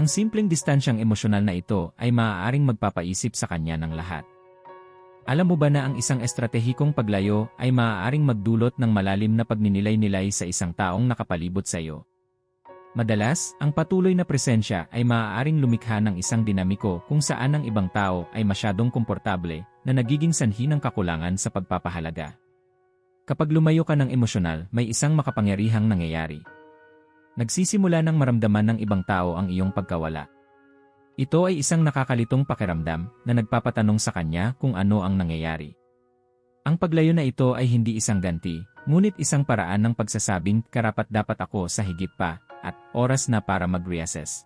Ang simpleng distansyang emosyonal na ito ay maaaring magpapaisip sa kanya ng lahat. Alam mo ba na ang isang estratehikong paglayo ay maaaring magdulot ng malalim na pagninilay-nilay sa isang taong nakapalibot sa iyo? Madalas, ang patuloy na presensya ay maaaring lumikha ng isang dinamiko kung saan ang ibang tao ay masyadong komportable na nagiging sanhi ng kakulangan sa pagpapahalaga. Kapag lumayo ka ng emosyonal, may isang makapangyarihang nangyayari. Nagsisimula ng maramdaman ng ibang tao ang iyong pagkawala. Ito ay isang nakakalitong pakiramdam na nagpapatanong sa kanya kung ano ang nangyayari. Ang paglayo na ito ay hindi isang ganti, ngunit isang paraan ng pagsasabing karapat dapat ako sa higit pa at oras na para mag-reassess.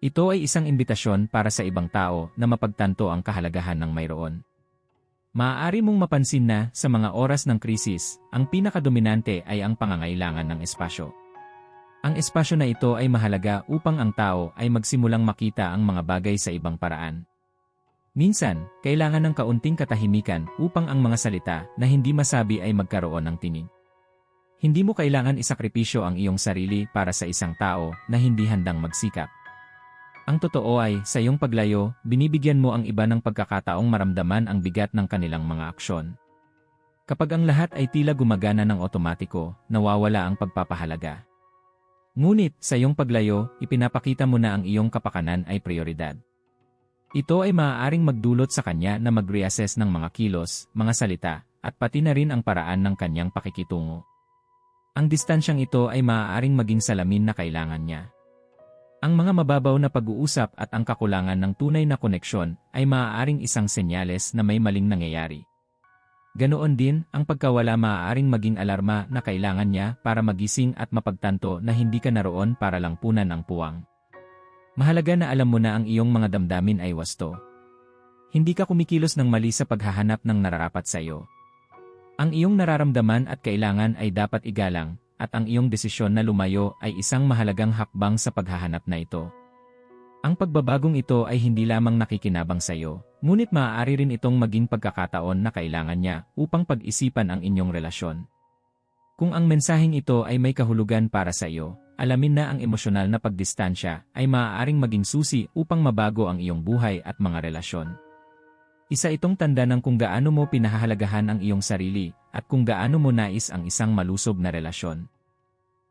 Ito ay isang imbitasyon para sa ibang tao na mapagtanto ang kahalagahan ng mayroon. Maaari mong mapansin na sa mga oras ng krisis, ang pinakadominante ay ang pangangailangan ng espasyo. Ang espasyo na ito ay mahalaga upang ang tao ay magsimulang makita ang mga bagay sa ibang paraan. Minsan, kailangan ng kaunting katahimikan upang ang mga salita na hindi masabi ay magkaroon ng tinig. Hindi mo kailangan isakripisyo ang iyong sarili para sa isang tao na hindi handang magsikap. Ang totoo ay, sa iyong paglayo, binibigyan mo ang iba ng pagkakataong maramdaman ang bigat ng kanilang mga aksyon. Kapag ang lahat ay tila gumagana ng otomatiko, nawawala ang pagpapahalaga. Ngunit, sa iyong paglayo, ipinapakita mo na ang iyong kapakanan ay prioridad. Ito ay maaaring magdulot sa kanya na mag-reassess ng mga kilos, mga salita, at pati na rin ang paraan ng kanyang pakikitungo. Ang distansyang ito ay maaaring maging salamin na kailangan niya. Ang mga mababaw na pag-uusap at ang kakulangan ng tunay na koneksyon ay maaaring isang senyales na may maling nangyayari. Ganoon din, ang pagkawala maaaring maging alarma na kailangan niya para magising at mapagtanto na hindi ka naroon para lang punan ang puwang. Mahalaga na alam mo na ang iyong mga damdamin ay wasto. Hindi ka kumikilos ng mali sa paghahanap ng nararapat sa iyo. Ang iyong nararamdaman at kailangan ay dapat igalang, at ang iyong desisyon na lumayo ay isang mahalagang hakbang sa paghahanap na ito. Ang pagbabagong ito ay hindi lamang nakikinabang sa iyo, ngunit maaari rin itong maging pagkakataon na kailangan niya upang pag-isipan ang inyong relasyon. Kung ang mensaheng ito ay may kahulugan para sa iyo, alamin na ang emosyonal na pagdistansya ay maaaring maging susi upang mabago ang iyong buhay at mga relasyon. Isa itong tanda ng kung gaano mo pinahahalagahan ang iyong sarili at kung gaano mo nais ang isang malusob na relasyon.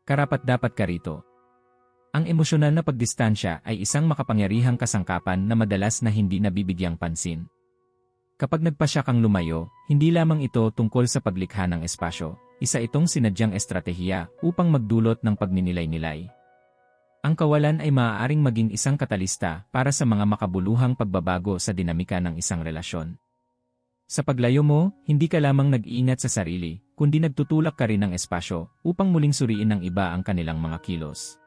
Karapat dapat ka rito. Ang emosyonal na pagdistansya ay isang makapangyarihang kasangkapan na madalas na hindi nabibigyang pansin. Kapag nagpasya kang lumayo, hindi lamang ito tungkol sa paglikha ng espasyo, isa itong sinadyang estratehiya upang magdulot ng pagninilay-nilay. Ang kawalan ay maaaring maging isang katalista para sa mga makabuluhang pagbabago sa dinamika ng isang relasyon. Sa paglayo mo, hindi ka lamang nag-iingat sa sarili, kundi nagtutulak ka rin ng espasyo upang muling suriin ng iba ang kanilang mga kilos.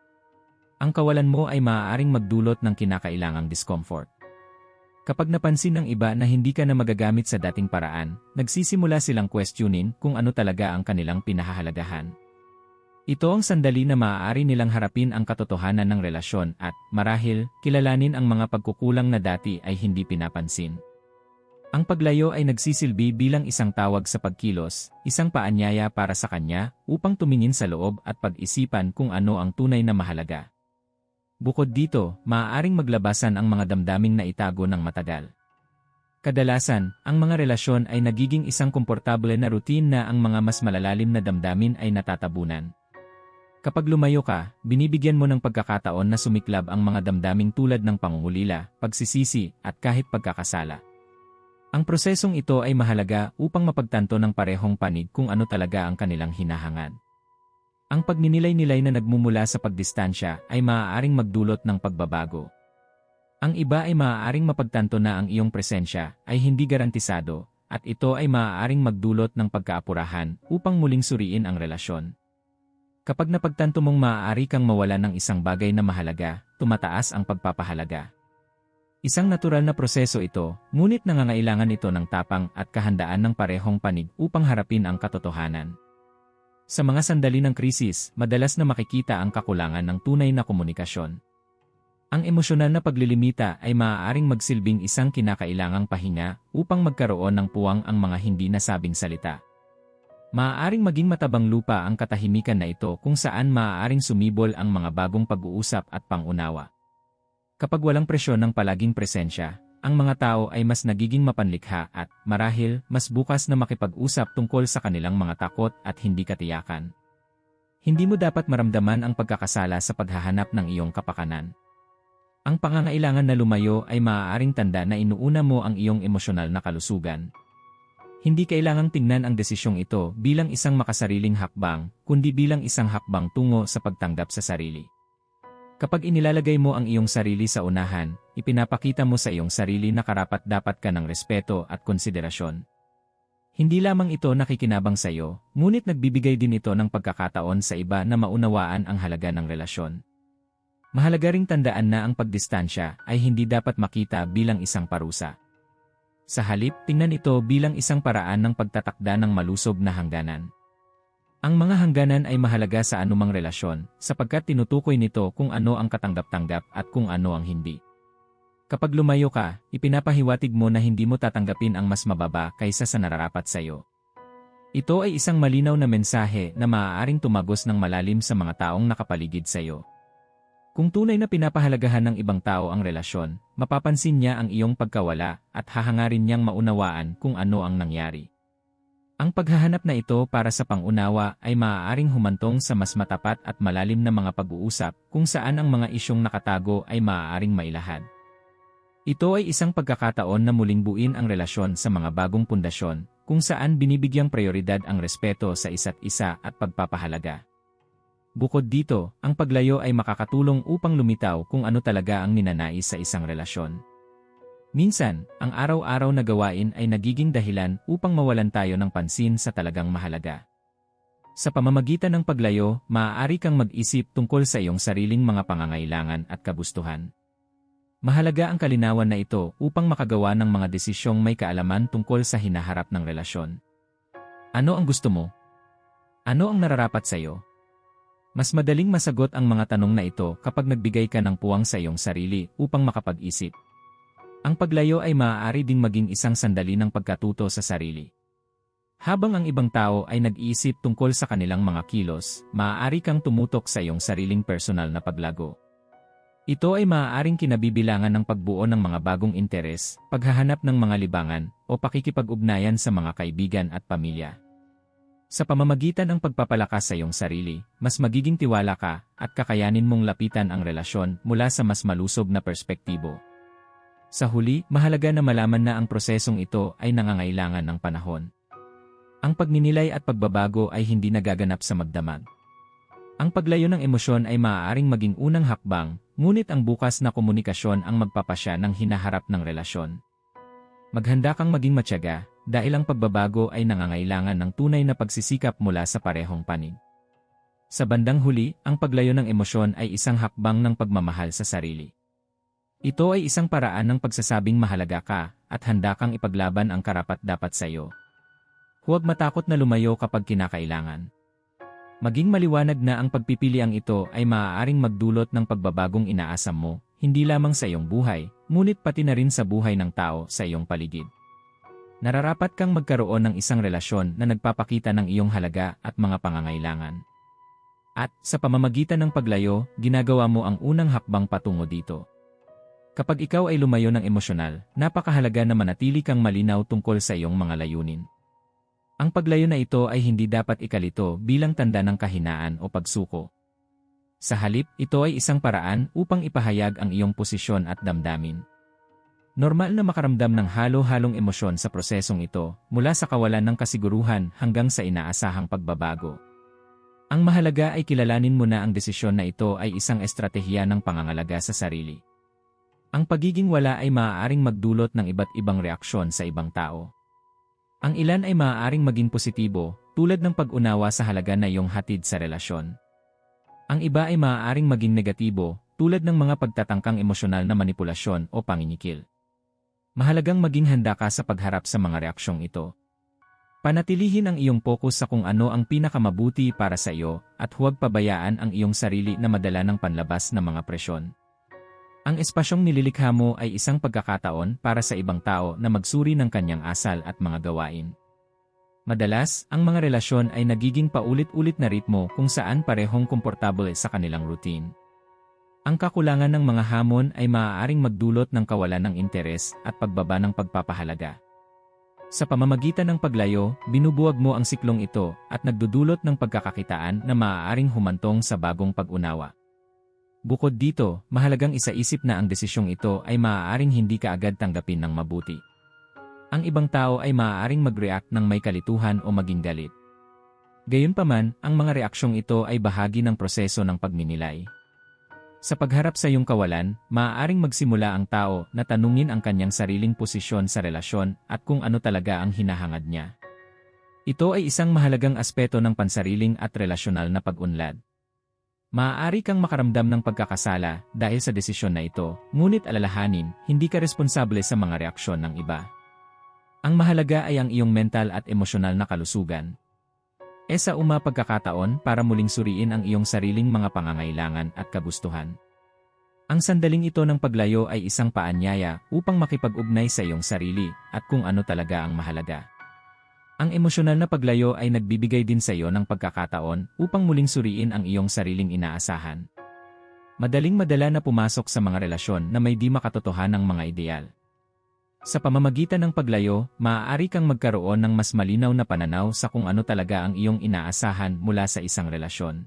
Ang kawalan mo ay maaaring magdulot ng kinakailangang discomfort. Kapag napansin ng iba na hindi ka na magagamit sa dating paraan, nagsisimula silang questionin kung ano talaga ang kanilang pinahahalagahan. Ito ang sandali na maaari nilang harapin ang katotohanan ng relasyon at, marahil, kilalanin ang mga pagkukulang na dati ay hindi pinapansin. Ang paglayo ay nagsisilbi bilang isang tawag sa pagkilos, isang paanyaya para sa kanya upang tumingin sa loob at pag-isipan kung ano ang tunay na mahalaga. Bukod dito, maaaring maglabasan ang mga damdaming na itago ng matagal. Kadalasan, ang mga relasyon ay nagiging isang komportable na routine na ang mga mas malalalim na damdamin ay natatabunan. Kapag lumayo ka, binibigyan mo ng pagkakataon na sumiklab ang mga damdaming tulad ng pangungulila, pagsisisi, at kahit pagkakasala. Ang prosesong ito ay mahalaga upang mapagtanto ng parehong panig kung ano talaga ang kanilang hinahangad. Ang pagninilay-nilay na nagmumula sa pagdistansya ay maaaring magdulot ng pagbabago. Ang iba ay maaaring mapagtanto na ang iyong presensya ay hindi garantisado at ito ay maaaring magdulot ng pagkaapurahan upang muling suriin ang relasyon. Kapag napagtanto mong maaari kang mawala ng isang bagay na mahalaga, tumataas ang pagpapahalaga. Isang natural na proseso ito, ngunit nangangailangan ito ng tapang at kahandaan ng parehong panig upang harapin ang katotohanan. Sa mga sandali ng krisis, madalas na makikita ang kakulangan ng tunay na komunikasyon. Ang emosyonal na paglilimita ay maaaring magsilbing isang kinakailangang pahinga upang magkaroon ng puwang ang mga hindi nasabing salita. Maaaring maging matabang lupa ang katahimikan na ito kung saan maaaring sumibol ang mga bagong pag-uusap at pangunawa. Kapag walang presyon ng palaging presensya, ang mga tao ay mas nagiging mapanlikha at, marahil, mas bukas na makipag-usap tungkol sa kanilang mga takot at hindi katiyakan. Hindi mo dapat maramdaman ang pagkakasala sa paghahanap ng iyong kapakanan. Ang pangangailangan na lumayo ay maaaring tanda na inuuna mo ang iyong emosyonal na kalusugan. Hindi kailangang tingnan ang desisyong ito bilang isang makasariling hakbang, kundi bilang isang hakbang tungo sa pagtanggap sa sarili. Kapag inilalagay mo ang iyong sarili sa unahan, ipinapakita mo sa iyong sarili na karapat dapat ka ng respeto at konsiderasyon. Hindi lamang ito nakikinabang sa iyo, ngunit nagbibigay din ito ng pagkakataon sa iba na maunawaan ang halaga ng relasyon. Mahalaga ring tandaan na ang pagdistansya ay hindi dapat makita bilang isang parusa. Sa halip, tingnan ito bilang isang paraan ng pagtatakda ng malusob na hangganan. Ang mga hangganan ay mahalaga sa anumang relasyon, sapagkat tinutukoy nito kung ano ang katanggap-tanggap at kung ano ang hindi. Kapag lumayo ka, ipinapahiwatig mo na hindi mo tatanggapin ang mas mababa kaysa sa nararapat sa iyo. Ito ay isang malinaw na mensahe na maaaring tumagos ng malalim sa mga taong nakapaligid sa iyo. Kung tunay na pinapahalagahan ng ibang tao ang relasyon, mapapansin niya ang iyong pagkawala at hahangarin niyang maunawaan kung ano ang nangyari. Ang paghahanap na ito para sa pangunawa ay maaaring humantong sa mas matapat at malalim na mga pag-uusap kung saan ang mga isyong nakatago ay maaaring mailahad. Ito ay isang pagkakataon na muling buin ang relasyon sa mga bagong pundasyon kung saan binibigyang prioridad ang respeto sa isa't isa at pagpapahalaga. Bukod dito, ang paglayo ay makakatulong upang lumitaw kung ano talaga ang ninanais sa isang relasyon. Minsan, ang araw-araw na gawain ay nagiging dahilan upang mawalan tayo ng pansin sa talagang mahalaga. Sa pamamagitan ng paglayo, maaari kang mag-isip tungkol sa iyong sariling mga pangangailangan at kabustuhan. Mahalaga ang kalinawan na ito upang makagawa ng mga desisyong may kaalaman tungkol sa hinaharap ng relasyon. Ano ang gusto mo? Ano ang nararapat sa iyo? Mas madaling masagot ang mga tanong na ito kapag nagbigay ka ng puwang sa iyong sarili upang makapag-isip. Ang paglayo ay maaari ding maging isang sandali ng pagkatuto sa sarili. Habang ang ibang tao ay nag-iisip tungkol sa kanilang mga kilos, maaari kang tumutok sa iyong sariling personal na paglago. Ito ay maaaring kinabibilangan ng pagbuo ng mga bagong interes, paghahanap ng mga libangan, o pakikipag-ugnayan sa mga kaibigan at pamilya. Sa pamamagitan ng pagpapalakas sa iyong sarili, mas magiging tiwala ka at kakayanin mong lapitan ang relasyon mula sa mas malusob na perspektibo. Sa huli, mahalaga na malaman na ang prosesong ito ay nangangailangan ng panahon. Ang pagninilay at pagbabago ay hindi nagaganap sa magdamag. Ang paglayo ng emosyon ay maaaring maging unang hakbang, ngunit ang bukas na komunikasyon ang magpapasya ng hinaharap ng relasyon. Maghanda kang maging matyaga, dahil ang pagbabago ay nangangailangan ng tunay na pagsisikap mula sa parehong panig. Sa bandang huli, ang paglayo ng emosyon ay isang hakbang ng pagmamahal sa sarili. Ito ay isang paraan ng pagsasabing mahalaga ka at handa kang ipaglaban ang karapat-dapat sa iyo. Huwag matakot na lumayo kapag kinakailangan. Maging maliwanag na ang pagpipiliang ito ay maaaring magdulot ng pagbabagong inaasam mo, hindi lamang sa iyong buhay, ngunit pati na rin sa buhay ng tao sa iyong paligid. Nararapat kang magkaroon ng isang relasyon na nagpapakita ng iyong halaga at mga pangangailangan. At, sa pamamagitan ng paglayo, ginagawa mo ang unang hakbang patungo dito. Kapag ikaw ay lumayo ng emosyonal, napakahalaga na manatili kang malinaw tungkol sa iyong mga layunin. Ang paglayo na ito ay hindi dapat ikalito bilang tanda ng kahinaan o pagsuko. Sa halip, ito ay isang paraan upang ipahayag ang iyong posisyon at damdamin. Normal na makaramdam ng halo-halong emosyon sa prosesong ito, mula sa kawalan ng kasiguruhan hanggang sa inaasahang pagbabago. Ang mahalaga ay kilalanin mo na ang desisyon na ito ay isang estratehiya ng pangangalaga sa sarili. Ang pagiging wala ay maaaring magdulot ng iba't ibang reaksyon sa ibang tao. Ang ilan ay maaaring maging positibo, tulad ng pag-unawa sa halaga na iyong hatid sa relasyon. Ang iba ay maaaring maging negatibo, tulad ng mga pagtatangkang emosyonal na manipulasyon o panginikil. Mahalagang maging handa ka sa pagharap sa mga reaksyong ito. Panatilihin ang iyong focus sa kung ano ang pinakamabuti para sa iyo at huwag pabayaan ang iyong sarili na madala ng panlabas na mga presyon. Ang espasyong nililikha mo ay isang pagkakataon para sa ibang tao na magsuri ng kanyang asal at mga gawain. Madalas, ang mga relasyon ay nagiging paulit-ulit na ritmo kung saan parehong komportable sa kanilang routine. Ang kakulangan ng mga hamon ay maaaring magdulot ng kawalan ng interes at pagbaba ng pagpapahalaga. Sa pamamagitan ng paglayo, binubuwag mo ang siklong ito at nagdudulot ng pagkakakitaan na maaaring humantong sa bagong pag-unawa. Bukod dito, mahalagang isaisip na ang desisyong ito ay maaaring hindi kaagad tanggapin ng mabuti. Ang ibang tao ay maaaring mag-react ng may kalituhan o maging galit. Gayunpaman, ang mga reaksyong ito ay bahagi ng proseso ng pagninilay. Sa pagharap sa iyong kawalan, maaaring magsimula ang tao na tanungin ang kanyang sariling posisyon sa relasyon at kung ano talaga ang hinahangad niya. Ito ay isang mahalagang aspeto ng pansariling at relasyonal na pag-unlad. Maaari kang makaramdam ng pagkakasala dahil sa desisyon na ito, ngunit alalahanin, hindi ka responsable sa mga reaksyon ng iba. Ang mahalaga ay ang iyong mental at emosyonal na kalusugan, e sa uma pagkakataon para muling suriin ang iyong sariling mga pangangailangan at kagustuhan. Ang sandaling ito ng paglayo ay isang paanyaya upang makipag-ugnay sa iyong sarili at kung ano talaga ang mahalaga. Ang emosyonal na paglayo ay nagbibigay din sa iyo ng pagkakataon upang muling suriin ang iyong sariling inaasahan. Madaling madala na pumasok sa mga relasyon na may di makatotohan ng mga ideal. Sa pamamagitan ng paglayo, maaari kang magkaroon ng mas malinaw na pananaw sa kung ano talaga ang iyong inaasahan mula sa isang relasyon.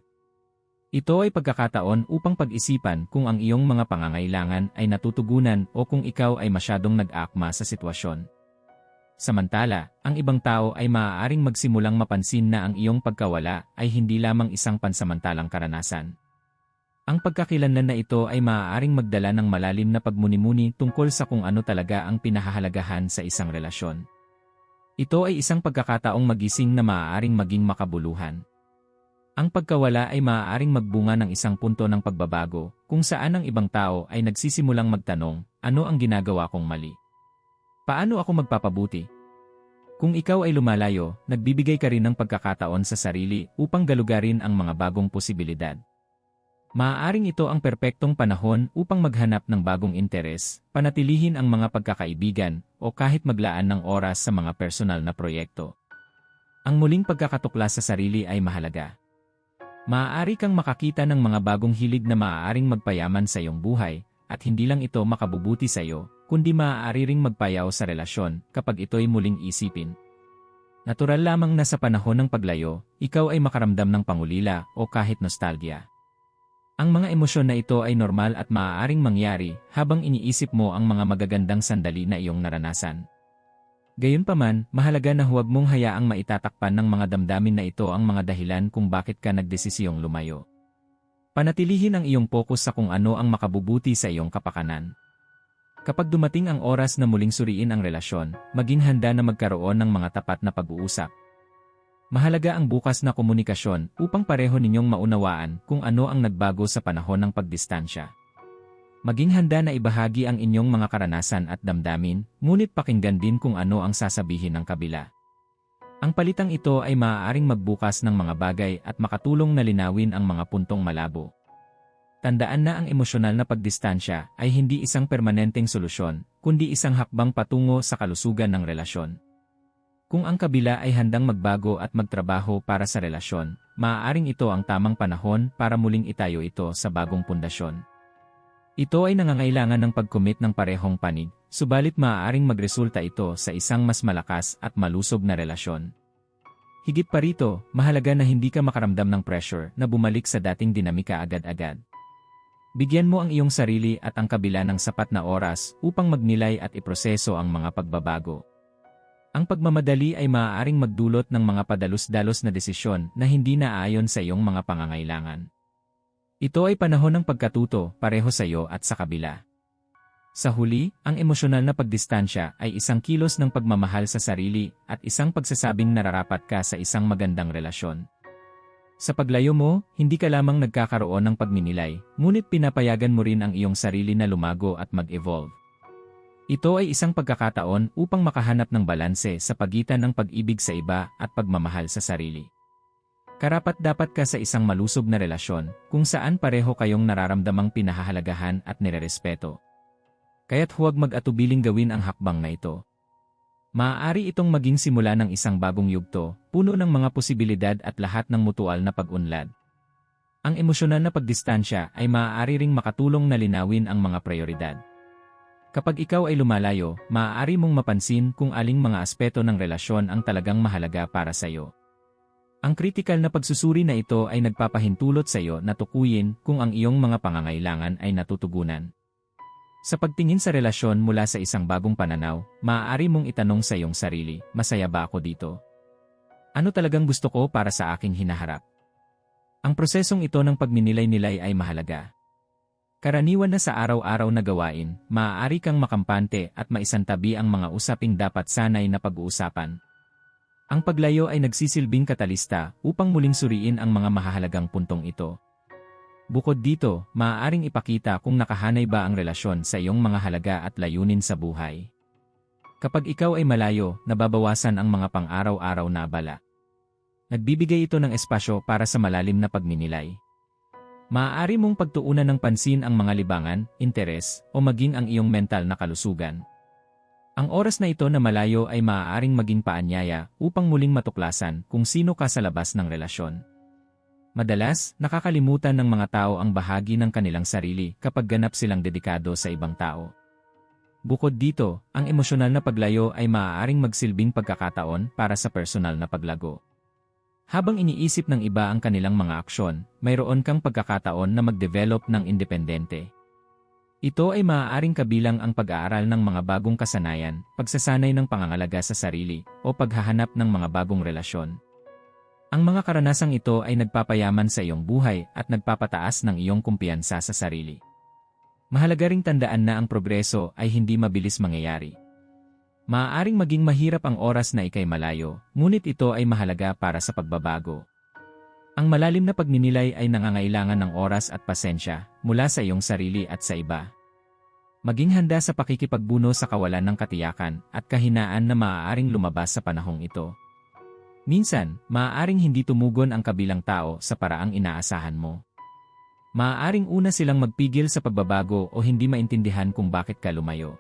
Ito ay pagkakataon upang pag-isipan kung ang iyong mga pangangailangan ay natutugunan o kung ikaw ay masyadong nag-akma sa sitwasyon. Samantala, ang ibang tao ay maaaring magsimulang mapansin na ang iyong pagkawala ay hindi lamang isang pansamantalang karanasan. Ang pagkakilanlan na ito ay maaaring magdala ng malalim na pagmuni-muni tungkol sa kung ano talaga ang pinahahalagahan sa isang relasyon. Ito ay isang pagkakataong magising na maaaring maging makabuluhan. Ang pagkawala ay maaaring magbunga ng isang punto ng pagbabago kung saan ang ibang tao ay nagsisimulang magtanong, ano ang ginagawa kong mali? Paano ako magpapabuti? Kung ikaw ay lumalayo, nagbibigay ka rin ng pagkakataon sa sarili upang galugarin ang mga bagong posibilidad. Maaaring ito ang perpektong panahon upang maghanap ng bagong interes, panatilihin ang mga pagkakaibigan, o kahit maglaan ng oras sa mga personal na proyekto. Ang muling pagkakatukla sa sarili ay mahalaga. Maaari kang makakita ng mga bagong hilig na maaaring magpayaman sa iyong buhay, at hindi lang ito makabubuti sa iyo, kundi maaari ring magpayaw sa relasyon kapag ito'y muling isipin. Natural lamang na sa panahon ng paglayo, ikaw ay makaramdam ng pangulila o kahit nostalgia. Ang mga emosyon na ito ay normal at maaaring mangyari habang iniisip mo ang mga magagandang sandali na iyong naranasan. Gayunpaman, mahalaga na huwag mong hayaang maitatakpan ng mga damdamin na ito ang mga dahilan kung bakit ka nagdesisiyong lumayo. Panatilihin ang iyong focus sa kung ano ang makabubuti sa iyong kapakanan. Kapag dumating ang oras na muling suriin ang relasyon, maging handa na magkaroon ng mga tapat na pag-uusap, Mahalaga ang bukas na komunikasyon upang pareho ninyong maunawaan kung ano ang nagbago sa panahon ng pagdistansya. Maging handa na ibahagi ang inyong mga karanasan at damdamin, ngunit pakinggan din kung ano ang sasabihin ng kabila. Ang palitang ito ay maaaring magbukas ng mga bagay at makatulong na linawin ang mga puntong malabo. Tandaan na ang emosyonal na pagdistansya ay hindi isang permanenteng solusyon, kundi isang hakbang patungo sa kalusugan ng relasyon. Kung ang kabila ay handang magbago at magtrabaho para sa relasyon, maaaring ito ang tamang panahon para muling itayo ito sa bagong pundasyon. Ito ay nangangailangan ng pag-commit ng parehong panig, subalit maaaring magresulta ito sa isang mas malakas at malusog na relasyon. Higit pa rito, mahalaga na hindi ka makaramdam ng pressure na bumalik sa dating dinamika agad-agad. Bigyan mo ang iyong sarili at ang kabila ng sapat na oras upang magnilay at iproseso ang mga pagbabago. Ang pagmamadali ay maaaring magdulot ng mga padalos-dalos na desisyon na hindi naayon sa iyong mga pangangailangan. Ito ay panahon ng pagkatuto pareho sa iyo at sa kabila. Sa huli, ang emosyonal na pagdistansya ay isang kilos ng pagmamahal sa sarili at isang pagsasabing nararapat ka sa isang magandang relasyon. Sa paglayo mo, hindi ka lamang nagkakaroon ng pagninilay, ngunit pinapayagan mo rin ang iyong sarili na lumago at mag-evolve. Ito ay isang pagkakataon upang makahanap ng balanse sa pagitan ng pag-ibig sa iba at pagmamahal sa sarili. Karapat dapat ka sa isang malusog na relasyon kung saan pareho kayong nararamdamang pinahahalagahan at nirerespeto. Kaya't huwag mag-atubiling gawin ang hakbang na ito. Maaari itong maging simula ng isang bagong yugto, puno ng mga posibilidad at lahat ng mutual na pag-unlad. Ang emosyonal na pagdistansya ay maaari ring makatulong na linawin ang mga prioridad. Kapag ikaw ay lumalayo, maaari mong mapansin kung aling mga aspeto ng relasyon ang talagang mahalaga para sa iyo. Ang kritikal na pagsusuri na ito ay nagpapahintulot sa iyo na tukuyin kung ang iyong mga pangangailangan ay natutugunan. Sa pagtingin sa relasyon mula sa isang bagong pananaw, maaari mong itanong sa iyong sarili, masaya ba ako dito? Ano talagang gusto ko para sa aking hinaharap? Ang prosesong ito ng pagninilay-nilay ay mahalaga. Karaniwan na sa araw-araw na gawain, maaari kang makampante at maisantabi ang mga usaping dapat sanay na pag-uusapan. Ang paglayo ay nagsisilbing katalista upang muling suriin ang mga mahahalagang puntong ito. Bukod dito, maaaring ipakita kung nakahanay ba ang relasyon sa iyong mga halaga at layunin sa buhay. Kapag ikaw ay malayo, nababawasan ang mga pang-araw-araw na abala. Nagbibigay ito ng espasyo para sa malalim na pagninilay. Maaari mong pagtuunan ng pansin ang mga libangan, interes, o maging ang iyong mental na kalusugan. Ang oras na ito na malayo ay maaaring maging paanyaya upang muling matuklasan kung sino ka sa labas ng relasyon. Madalas, nakakalimutan ng mga tao ang bahagi ng kanilang sarili kapag ganap silang dedikado sa ibang tao. Bukod dito, ang emosyonal na paglayo ay maaaring magsilbing pagkakataon para sa personal na paglago. Habang iniisip ng iba ang kanilang mga aksyon, mayroon kang pagkakataon na mag-develop ng independente. Ito ay maaaring kabilang ang pag-aaral ng mga bagong kasanayan, pagsasanay ng pangangalaga sa sarili, o paghahanap ng mga bagong relasyon. Ang mga karanasang ito ay nagpapayaman sa iyong buhay at nagpapataas ng iyong kumpiyansa sa sarili. Mahalaga ring tandaan na ang progreso ay hindi mabilis mangyayari. Maaaring maging mahirap ang oras na ikay malayo, ngunit ito ay mahalaga para sa pagbabago. Ang malalim na pagninilay ay nangangailangan ng oras at pasensya mula sa iyong sarili at sa iba. Maging handa sa pakikipagbuno sa kawalan ng katiyakan at kahinaan na maaaring lumabas sa panahong ito. Minsan, maaaring hindi tumugon ang kabilang tao sa paraang inaasahan mo. Maaaring una silang magpigil sa pagbabago o hindi maintindihan kung bakit ka lumayo.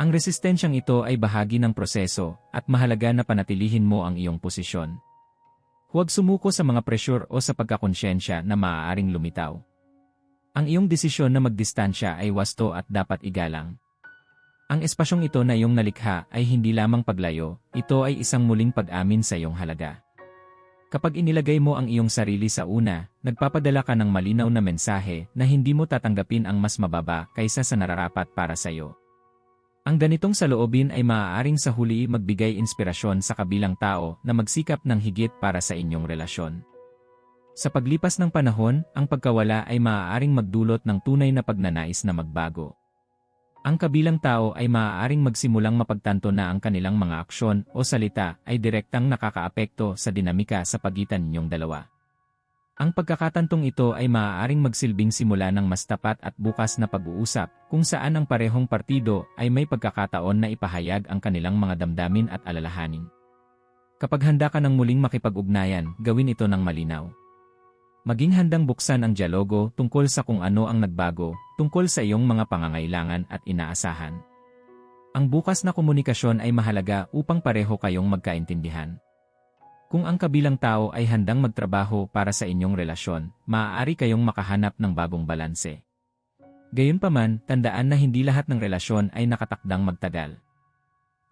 Ang resistensyang ito ay bahagi ng proseso at mahalaga na panatilihin mo ang iyong posisyon. Huwag sumuko sa mga pressure o sa pagkakonsyensya na maaaring lumitaw. Ang iyong desisyon na magdistansya ay wasto at dapat igalang. Ang espasyong ito na iyong nalikha ay hindi lamang paglayo, ito ay isang muling pag-amin sa iyong halaga. Kapag inilagay mo ang iyong sarili sa una, nagpapadala ka ng malinaw na mensahe na hindi mo tatanggapin ang mas mababa kaysa sa nararapat para sa iyo. Ang ganitong saloobin ay maaaring sa huli magbigay inspirasyon sa kabilang tao na magsikap ng higit para sa inyong relasyon. Sa paglipas ng panahon, ang pagkawala ay maaaring magdulot ng tunay na pagnanais na magbago. Ang kabilang tao ay maaaring magsimulang mapagtanto na ang kanilang mga aksyon o salita ay direktang nakakaapekto sa dinamika sa pagitan ninyong dalawa. Ang pagkakatantong ito ay maaaring magsilbing simula ng mas tapat at bukas na pag-uusap, kung saan ang parehong partido ay may pagkakataon na ipahayag ang kanilang mga damdamin at alalahanin. Kapag handa ka ng muling makipag-ugnayan, gawin ito ng malinaw. Maging handang buksan ang dialogo tungkol sa kung ano ang nagbago, tungkol sa iyong mga pangangailangan at inaasahan. Ang bukas na komunikasyon ay mahalaga upang pareho kayong magkaintindihan. Kung ang kabilang tao ay handang magtrabaho para sa inyong relasyon, maaari kayong makahanap ng bagong balanse. Gayunpaman, tandaan na hindi lahat ng relasyon ay nakatakdang magtagal.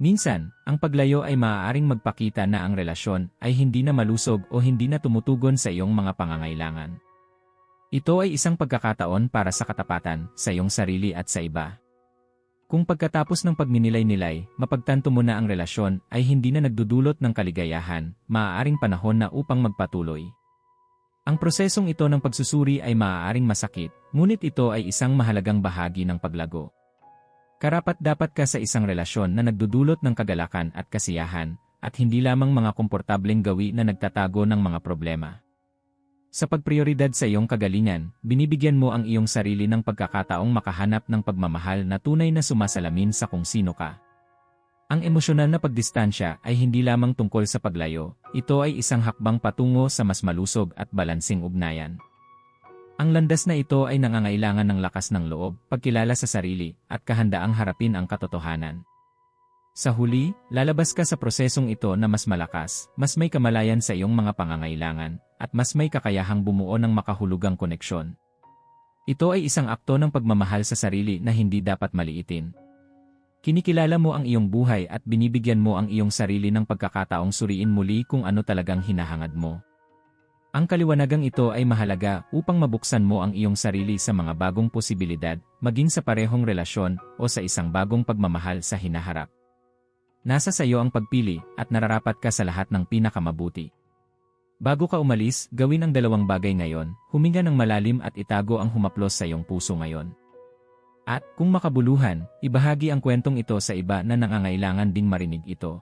Minsan, ang paglayo ay maaaring magpakita na ang relasyon ay hindi na malusog o hindi na tumutugon sa iyong mga pangangailangan. Ito ay isang pagkakataon para sa katapatan, sa iyong sarili at sa iba. Kung pagkatapos ng pagninilay-nilay, mapagtanto mo na ang relasyon ay hindi na nagdudulot ng kaligayahan, maaaring panahon na upang magpatuloy. Ang prosesong ito ng pagsusuri ay maaaring masakit, ngunit ito ay isang mahalagang bahagi ng paglago. Karapat dapat ka sa isang relasyon na nagdudulot ng kagalakan at kasiyahan, at hindi lamang mga komportableng gawi na nagtatago ng mga problema. Sa pagprioridad sa iyong kagalingan, binibigyan mo ang iyong sarili ng pagkakataong makahanap ng pagmamahal na tunay na sumasalamin sa kung sino ka. Ang emosyonal na pagdistansya ay hindi lamang tungkol sa paglayo, ito ay isang hakbang patungo sa mas malusog at balansing ugnayan. Ang landas na ito ay nangangailangan ng lakas ng loob, pagkilala sa sarili, at kahandaang harapin ang katotohanan. Sa huli, lalabas ka sa prosesong ito na mas malakas, mas may kamalayan sa iyong mga pangangailangan, at mas may kakayahang bumuo ng makahulugang koneksyon. Ito ay isang akto ng pagmamahal sa sarili na hindi dapat maliitin. Kinikilala mo ang iyong buhay at binibigyan mo ang iyong sarili ng pagkakataong suriin muli kung ano talagang hinahangad mo. Ang kaliwanagang ito ay mahalaga upang mabuksan mo ang iyong sarili sa mga bagong posibilidad, maging sa parehong relasyon o sa isang bagong pagmamahal sa hinaharap. Nasa sa iyo ang pagpili at nararapat ka sa lahat ng pinakamabuti. Bago ka umalis, gawin ang dalawang bagay ngayon, huminga ng malalim at itago ang humaplos sa iyong puso ngayon. At, kung makabuluhan, ibahagi ang kwentong ito sa iba na nangangailangan ding marinig ito.